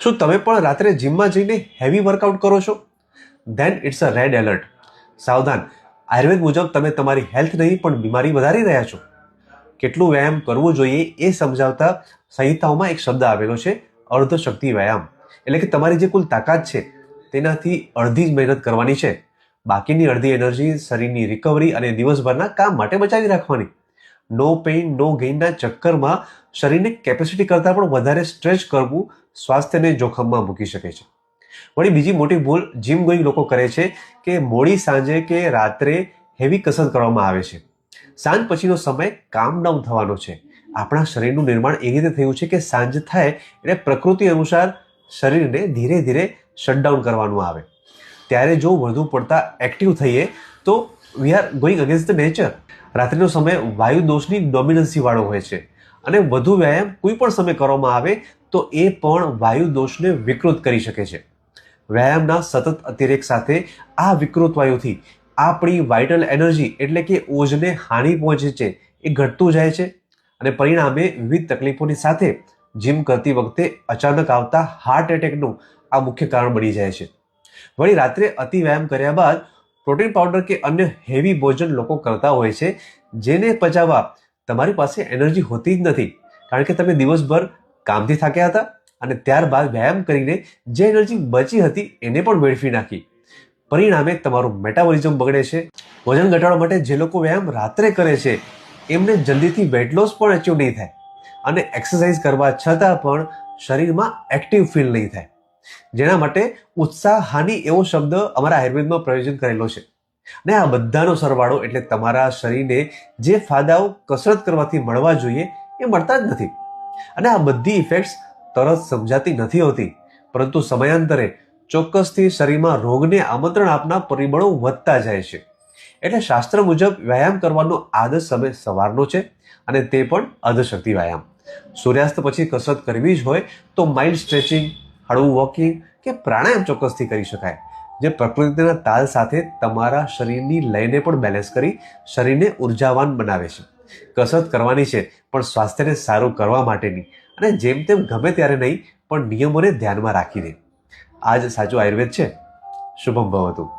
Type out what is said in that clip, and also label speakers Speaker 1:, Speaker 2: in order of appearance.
Speaker 1: શું તમે પણ રાત્રે જિમમાં જઈને હેવી વર્કઆઉટ કરો છો? Then it's a red alert સાવધાન. આયુર્વેદ મુજબ તમે તમારી હેલ્થ નહીં, પણ બીમારી વધારી રહ્યા છો. કેટલું વ્યાયામ કરવું જોઈએ એ સમજાવતા સંહિતાઓમાં એક શબ્દ આવેલો છે અર્ધ શક્તિ વ્યાયામ. એટલે કે તમારી જે કુલ તાકાત છે, તેનાથી અડધી જ મહેનત કરવાની છે. બાકીની અડધી એનર્જી શરીરની રિકવરી અને દિવસભરના કામ માટે બચાવી રાખવાની. નો પેઇન નો ગેઇનના ચક્કરમાં શરીરને કેપેસિટી કરતાં પણ વધારે સ્ટ્રેચ કરવું સ્વાસ્થ્યને જોખમમાં મૂકી શકે છે. વળી બીજી મોટી ભૂલ જીમ ગોઈંગ લોકો કરે છે કે મોડી સાંજે કે રાત્રે હેવી કસરત કરવામાં આવે છે. સાંજ પછીનો સમય કામ ડાઉન થવાનો છે. આપણા શરીરનું નિર્માણ એ રીતે થયું છે કે સાંજ થાય એટલે પ્રકૃતિ અનુસાર શરીરને ધીરે ધીરે શટડાઉન કરવાનું આવે. ત્યારે જો વધુ પડતા એક્ટિવ થઈએ તો we are going against the nature રાત્રિનો સમય વાયુ દોષની ડોમિનન્સીવાળો હોય છે. અને વધુ વ્યાયામ કોઈ પણ સમય કરવામાં આવે તો એ પણ વાયુ દોષને વિકૃત કરી શકે છે. વ્યાયામના સતત અતિરેક સાથે આ વિકૃત વાયુથી આપણી વાઇટલ એનર્જી એટલે કે ઓજને હાનિ પહોંચે છે એ ઘટતું જાય છે અને પરિણામે વિવિધ તકલીફોની સાથે જીમ કરતી વખતે અચાનક આવતા હાર્ટ એટેકનું આ મુખ્ય કારણ બની જાય છે. વળી રાત્રે અતિ વ્યાયામ કર્યા બાદ પ્રોટીન પાવડર કે અન્ય હેવી ભોજન લોકો કરતા હોય છે, જેને પચાવવા તમારી પાસે એનર્જી હોતી જ નથી. કારણ કે તમે દિવસભર કામથી થાક્યા હતા અને ત્યારબાદ વ્યાયામ કરીને જે એનર્જી બચી હતી એને પણ વેડફી નાખી. પરિણામે તમારું મેટાબોલિઝમ બગડે છે. વજન ઘટાડવા માટે જે લોકો વ્યાયામ રાત્રે કરે છે, એમને જલ્દીથી વેટ લોસ પણ અચીવ નહીં થાય. અને એક્સરસાઇઝ કરવા છતાં પણ શરીરમાં એક્ટિવ ફીલ નહીં થાય. જેના માટે ઉત્સાહ, હાનિ એવો શબ્દ અમારા આયુર્વેદમાં પ્રયોજન કરેલો છે. અને આ બધાનો સરવાળો એટલે તમારા શરીરને જે ફાયદાઓ કસરત કરવાથી મળવા જોઈએ એ મળતા જ નથી. અને આ બધી ઇફેક્ટ્સ તરત સમજાતી નથી હોતી. પરંતુ સમયાંતરે ચોક્કસથી શરીરમાં રોગને આમંત્રણ આપનાર પરિબળો વધતા જાય છે. એટલે શાસ્ત્ર મુજબ વ્યાયામ કરવાનો આદર્શ સમય સવારનો છે અને તે પણ અધશક્તિ વ્યાયામ. સૂર્યાસ્ત પછી કસરત કરવી જ હોય તો માઇલ્ડ સ્ટ્રેચિંગ હળવું વોકિંગ કે પ્રાણાયામ ચોક્કસથી કરી શકાય. જે પ્રકૃતિના તાલ સાથે તમારા શરીરની લયને પણ બેલેન્સ કરી શરીરને ઉર્જાવાન બનાવે છે. કસરત કરવાની છે, પણ સ્વાસ્થ્યને સારું કરવા માટેની. અને જેમ તેમ ગમે ત્યારે નહીં, પણ નિયમોને ધ્યાનમાં રાખીને. આ જ સાચું આયુર્વેદ છે. શુભમ ભવતું.